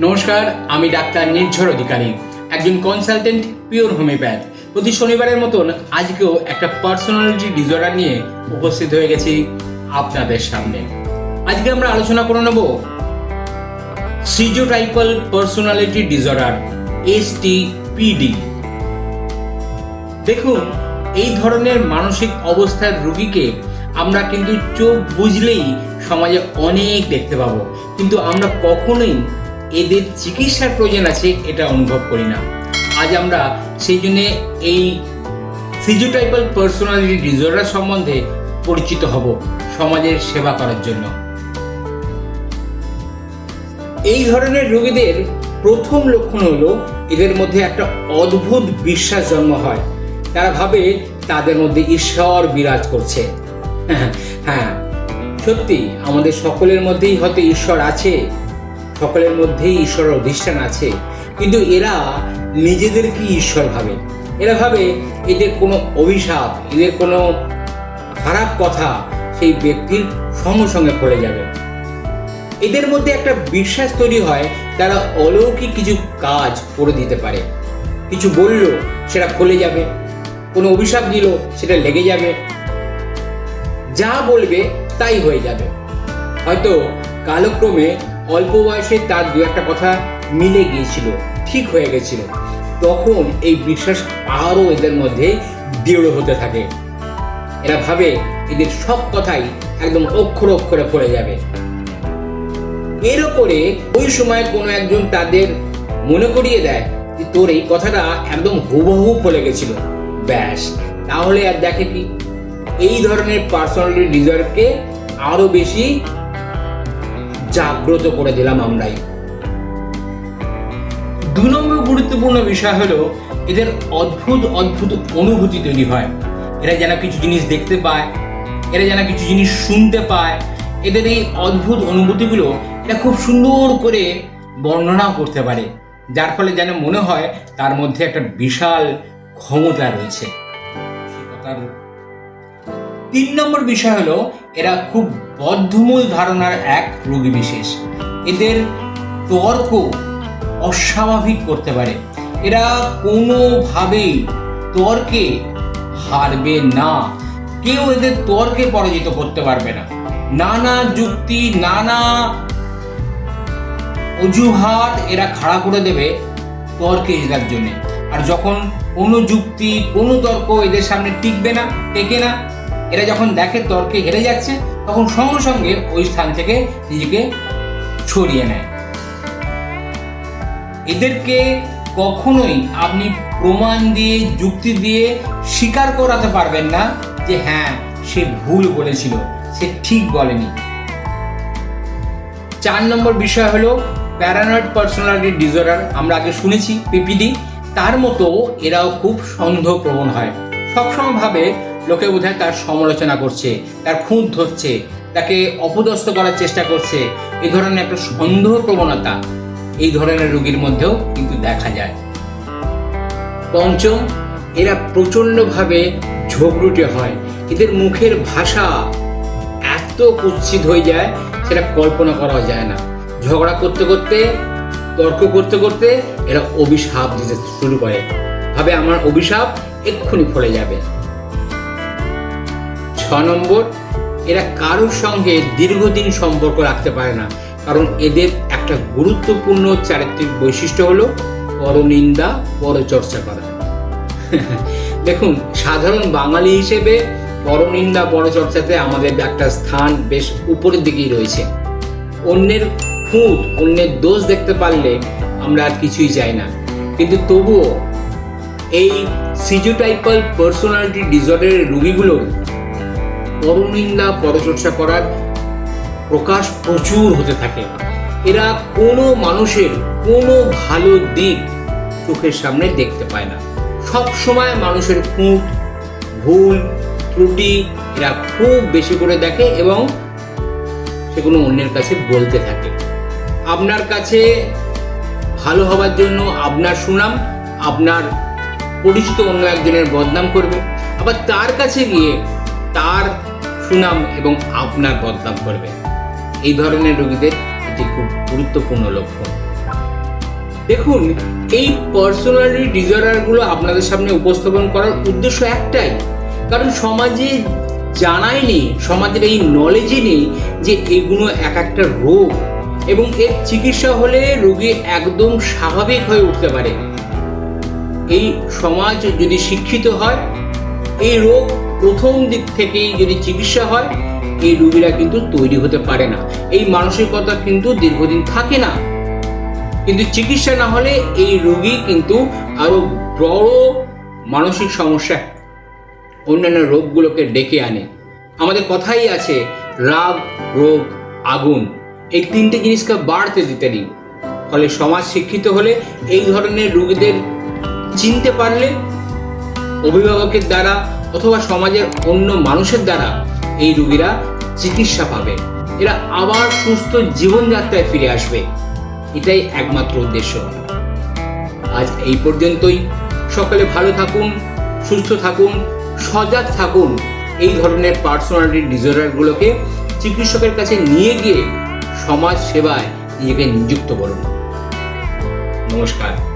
নমস্কার, আমি ডাক্তার নির্ঝর অধিকারী, একজন কনসালটেন্ট পিওর হোমিওপ্যাথ প্রতি শনিবারের মতন আজকেও একটা পার্সোনালিটি ডিজর্ডার নিয়ে উপস্থিত হয়ে গেছি আপনাদের সামনে। আজকে আমরা আলোচনা করে নেব সিজোটাইপাল পার্সোনালিটি ডিসঅর্ডার এসটিপিডি দেখুন, এই ধরনের মানসিক অবস্থার রোগীকে আমরা কিন্তু চোখ বুঝলেই সমাজে অনেক দেখতে পাবো। কিন্তু আমরা কখনোই এদের চিকিৎসার প্রয়োজন আছে, এটা অনুভব করি না। আজ আমরা সেই জন্যে এই সিজোটাইপাল পার্সোনালিটি ডিসঅর্ডার সম্বন্ধে পরিচিত হব সমাজের সেবা করার জন্য। এই ধরনের রোগীদের প্রথম লক্ষণ হলো, এদের মধ্যে একটা অদ্ভুত বিশ্বাস জন্ম হয়। তারা ভাবে তাদের মধ্যে ঈশ্বর বিরাজ করছে। হ্যাঁ সত্যি, আমাদের সকলের মধ্যেই হয়তো ঈশ্বর আছে। সকলের মধ্যেই ঈশ্বরের অধিষ্ঠান আছে, কিন্তু এরা নিজেদেরকে ঈশ্বর ভাবে। এরা ভাবে এদের কোনো অভিশাপ, এদের কোনো খারাপ কথা সেই ব্যক্তির সঙ্গে সঙ্গে পড়ে যাবে। এদের মধ্যে একটা বিশ্বাস তৈরি হয়, তারা অলৌকিক কিছু কাজ করে দিতে পারে। কিছু বলল, সেটা ফলে যাবে। কোনো অভিশাপ দিল, সেটা লেগে যাবে। যা বলবে, তাই হয়ে যাবে। হয়তো কালক্রমে অল্প বয়সে তার দু একটা কথা মিলে গিয়েছিল, ঠিক হয়ে গেছিল। তখন এই বিশ্বাস আরও এদের মধ্যে দৃঢ় হতে থাকে। এরা ভাবে এদের সব কথাই একদম অক্ষর অক্ষরে পড়ে যাবে। এর ওপরে ওই সময় কোনো একজন তাদের মনে করিয়ে দেয় যে তোর এই কথাটা একদম হুবহু ফলে গেছিল। ব্যাস, তাহলে আর দেখে কি? এই ধরনের পার্সোনালিটি ডিসঅর্ডারকে আরও বেশি জাগ্রত করে দিলাম আমরাই। দু নম্বর গুরুত্বপূর্ণ বিষয় হলো, এদের অদ্ভুত অদ্ভুত অনুভূতি তৈরি হয়। এরা যেন কিছু জিনিস দেখতে পায়, এরা যেন কিছু জিনিস শুনতে পায়। এদের এই অদ্ভুত অনুভূতিগুলো এটা খুব সুন্দর করে বর্ণনাও করতে পারে। যার ফলে যেন মনে হয় তার মধ্যে একটা বিশাল ক্ষমতা রয়েছে। তিন নম্বর বিষয় হলো, এরা খুব বদ্ধমূল ধারণার এক রোগী বিশেষ। এদের তর্ক অস্বাভাবিক করতে পারে। এরা কোনোভাবেই তর্কে হারবে না। কেউ এদের তর্কে পরাজিত করতে পারবে না। নানা যুক্তি, নানা অজুহাত এরা খাড়া করে দেবে তর্কে জেতার জন্য। আর যখন কোনো যুক্তি, কোনো তর্ক এদের সামনে টিকবে না, টেকে না, এরা যখন দেখে তর্কে হেরে যাচ্ছে তখন সঙ্গে সঙ্গে ওই স্থান থেকে নিজেকে ছড়িয়ে নেয়। এদেরকে কখনোই আপনি প্রমাণ দিয়ে, যুক্তি দিয়ে স্বীকার করাতে পারবেন না যে হ্যাঁ সে ভুল বলেছিল, সে ঠিক বলেনি। চার নম্বর বিষয় হলো প্যারানয়েড পার্সোনালিটি ডিসঅর্ডার আমরা আগে শুনেছি পিপিডি, তার মতো এরাও খুব সন্দেহপ্রবণ হয়। সবসময় ভাবে লোকে বোধহয় তার সমালোচনা করছে, তার খুঁত ধরছে, তাকে অপদস্থ করার চেষ্টা করছে। এই ধরনের একটা সন্দেহ প্রবণতা এই ধরনের রোগীর মধ্যেও কিন্তু দেখা যায়। পঞ্চম, এরা প্রচণ্ডভাবে ঝগড়ুটে হয়। এদের মুখের ভাষা এত কুৎসিত হয়ে যায়, সেটা কল্পনা করা যায় না। ঝগড়া করতে করতে, তর্ক করতে করতে এরা অভিশাপ দিতে শুরু করে। ভাবে, আমার অভিশাপ এক্ষুনি ফলে যাবে। নম্বর, এরা কারোর সঙ্গে দীর্ঘদিন সম্পর্ক রাখতে পারে না। কারণ এদের একটা গুরুত্বপূর্ণ চারিত্রিক বৈশিষ্ট্য হলো পরনিন্দা, পরচর্চা করা। দেখুন, সাধারণ বাঙালি হিসেবে পরনিন্দা, পরচর্চাতে আমাদের একটা স্থান বেশ উপরের দিকেই রয়েছে। অন্যের খুঁত, অন্যের দোষ দেখতে পারলে আমরা আর কিছুই চাই না। কিন্তু তবুও এই সিজোটাইপাল পার্সোনালিটি ডিসঅর্ডারের রোগীগুলোর পরনিন্দা পরচর্চা করার প্রকাশ প্রচুর হতে থাকে। এরা কোনো মানুষের কোনো ভালো দিক চোখের সামনে দেখতে পায় না। সব সময় মানুষের খুঁত, ভুল, ত্রুটি এরা খুব বেশি করে দেখে এবং সেগুলো অন্যের কাছে বলতে থাকে। আপনার কাছে ভালো হওয়ার জন্য আপনার সুনাম, আপনার পরিচিত অন্য একজনের বদনাম করবে। আবার তার কাছে গিয়ে তার সুনাম এবং আপনার বদনাম করবে। এই ধরনের রোগীদের এটি খুব গুরুত্বপূর্ণ লক্ষণ। দেখুন, এই পার্সোনালিটি ডিসঅর্ডারগুলো আপনাদের সামনে উপস্থাপন করার উদ্দেশ্য একটাই। কারণ সমাজে জানাই নেই, সমাজের এই নলেজই নেই যে এগুলো এক একটা রোগ এবং এর চিকিৎসা হলে রোগী একদম স্বাভাবিক হয়ে উঠতে পারে। এই সমাজ যদি শিক্ষিত হয়, এই রোগ প্রথম দিক থেকেই যদি চিকিৎসা হয়, এই রুগীরা কিন্তু তৈরি হতে পারে না। এই মানসিকতা কিন্তু দীর্ঘদিন থাকে না। কিন্তু চিকিৎসা না হলে এই রোগী কিন্তু আরও বড় মানসিক সমস্যা অন্যান্য রোগগুলোকে ডেকে আনে। আমাদের কথাই আছে, রাগ, রোগ, আগুন, এই তিনটে জিনিসকে বাড়তে দিতে নেই। ফলে সমাজ শিক্ষিত হলে এই ধরনের রোগীদের চিনতে পারলে অভিভাবকের দ্বারা অথবা সমাজের অন্য মানুষের দ্বারা এই রোগীরা চিকিৎসা পাবে। এরা আবার সুস্থ জীবনযাত্রায় ফিরে আসবে। এটাই একমাত্র উদ্দেশ্য। আজ এই পর্যন্তই। সকলে ভালো থাকুন, সুস্থ থাকুন, সজাগ থাকুন এই ধরনের পার্সোনালিটি ডিসঅর্ডারগুলোকে চিকিৎসকের কাছে নিয়ে গিয়ে সমাজ সেবায় নিজেকে নিযুক্ত করুন। নমস্কার।